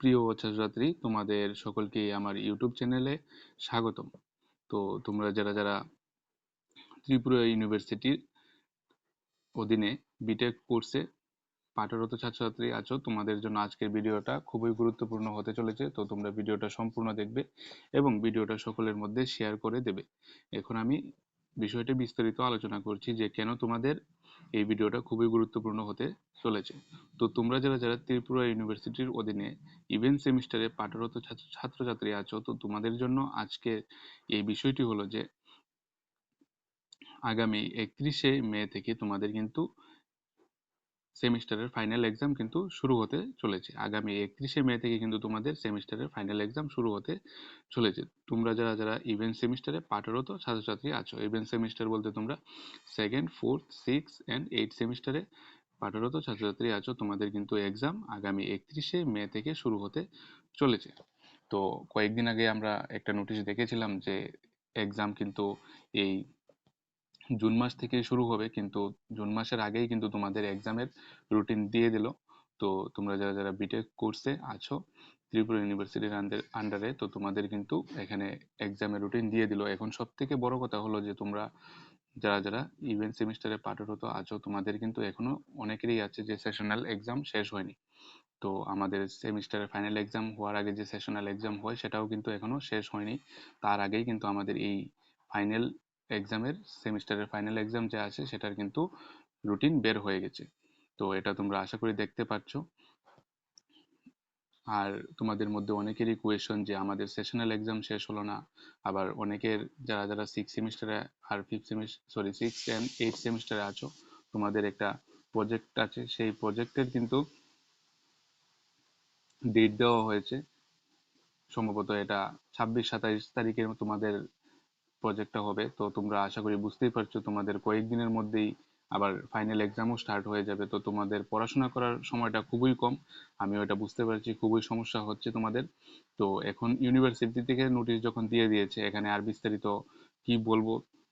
প্রিয় ছাত্রছাত্রী তোমাদের সকলকে আমার ইউটিউব চ্যানেলে স্বাগতম। তো তোমরা যারা যারা ত্রিপুরা ইউনিভার্সিটির অধীনে বিটেক কোর্সে পাঠরত ছাত্রছাত্রী আছো, তোমাদের জন্য আজকের ভিডিওটা খুবই গুরুত্বপূর্ণ হতে চলেছে। তো তোমরা ভিডিওটা সম্পূর্ণ দেখবে এবং ভিডিওটা সকলের মধ্যে শেয়ার করে দেবে। এখন আমি বিষয়টি বিস্তারিত আলোচনা করছি যে কেন তোমাদের এই ভিডিওটা খুবই গুরুত্বপূর্ণ হতে চলেছে। তো তোমরা যারা যারা ত্রিপুরা ইউনিভার্সিটির অধীনে ইভেন্ট সেমিস্টারে পাঠরত ছাত্রছাত্রী আছো, তো তোমাদের জন্য আজকে এই বিষয়টি হলো যে আগামী একত্রিশে মে থেকে তোমাদের কিন্তু সেমিস্টারের ফাইনাল এক্সাম কিন্তু শুরু হতে চলেছে। আগামী একত্রিশে মে থেকে কিন্তু তোমাদের সেমিস্টারের ফাইনাল এক্সাম শুরু হতে চলেছে। তোমরা যারা যারা ইভেন্ট সেমিস্টারে পাঠরত ছাত্রছাত্রী আছো। ইভেন্ট সেমিস্টার বলতে তোমরা second fourth six and eight সেমিস্টারে পাঠরত ছাত্রছাত্রী আছো। তোমাদের কিন্তু এক্সাম আগামী একত্রিশে মে থেকে শুরু হতে চলেছে। তো কয়েকদিন আগে আমরা একটা নোটিশ দেখেছিলাম যে, এক্সাম কিন্তু এই জুন মাস থেকে শুরু হবে, কিন্তু জুন মাসের আগেই কিন্তু তোমাদের এক্সামের রুটিন দিয়ে দিল। তো তোমরা যারা যারা বিটেক কোর্সে আছো, ত্রিপুরা ইউনিভার্সিটির আন্ডারে তো তোমাদের কিন্তু এখানে এক্সামের রুটিন দিয়ে দিল। এখন সব থেকে বড় কথা হলো যে তোমরা যারা যারা ইভেন্ট সেমিস্টারে পাঠরত আছো, তোমাদের কিন্তু এখনও অনেকেরই আছে যে সেশনাল এক্সাম শেষ হয়নি। তো আমাদের সেমিস্টারের ফাইনাল এক্সাম হওয়ার আগে যে সেশনাল এক্সাম হয়, সেটাও কিন্তু এখনও শেষ হয়নি। তার আগেই কিন্তু আমাদের এই ফাইনাল এক্সামের সেমিস্টারের ফাইনাল এক্সাম যে আছে, সেটার কিন্তু রুটিন বের হয়ে গেছে। তো এটা তোমরা আশা করি দেখতে পাচ্ছ। আর তোমাদের মধ্যে অনেকেরই কোয়েশন যে, আমাদের সেশনাল এক্সাম শেষ হলো না। আবার অনেকের যারা যারা সিক্স সেমিস্টারে আর fifth semester sorry six and eight সেমিস্টারে আছো, তোমাদের একটা প্রজেক্ট আছে। সেই প্রজেক্টের কিন্তু ডেট দেওয়া হয়েছে। সম্ভবত এটা ছাব্বিশ, সাতাইশ তারিখের তোমাদের প্রজেক্টটা হবে। তো তোমরা আশা করি বুঝতেই পারছ, তোমাদের কয়েকদিনের মধ্যেই আবার ফাইনাল এক্সামও স্টার্ট হয়ে যাবে। তো তোমাদের পড়াশোনা করার সময়টা খুবই কম। আমি ওটা বুঝতে পারছি, খুবই সমস্যা হচ্ছে তোমাদের। তো এখন ইউনিভার্সিটি থেকে নোটিশ যখন দিয়ে দিয়েছে, এখানে আর বিস্তারিত কি বলব,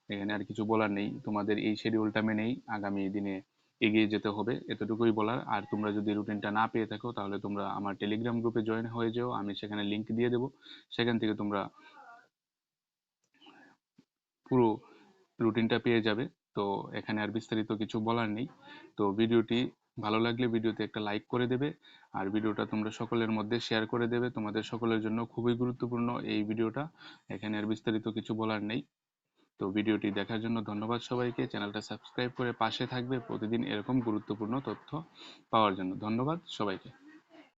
এখানে আর কিছু বলার নেই। তোমাদের এই শিডিউলটা মেনেই আগামী দিনে এগিয়ে যেতে হবে, এতটুকুই বলার। আর তোমরা যদি রুটিনটা না পেয়ে থাকো, তাহলে তোমরা আমার টেলিগ্রাম গ্রুপে জয়েন হয়ে যাও। আমি সেখানে লিঙ্ক দিয়ে দেবো। সেখান থেকে তোমরা পুরো রুটিনটা পেয়ে যাবে। তো এখানে আর বিস্তারিত কিছু বলার নেই। তো ভিডিওটি ভালো লাগলে ভিডিওতে একটা লাইক করে দেবে আর ভিডিওটা তোমরা সকলের মধ্যে শেয়ার করে দেবে। তোমাদের সকলের জন্য খুবই গুরুত্বপূর্ণ এই ভিডিওটা। এখানে আর বিস্তারিত কিছু বলার নেই। তো ভিডিওটি দেখার জন্য ধন্যবাদ সবাইকে। চ্যানেলটা সাবস্ক্রাইব করে পাশে থাকবে। প্রতিদিন এরকম গুরুত্বপূর্ণ তথ্য পাওয়ার জন্য ধন্যবাদ সবাইকে।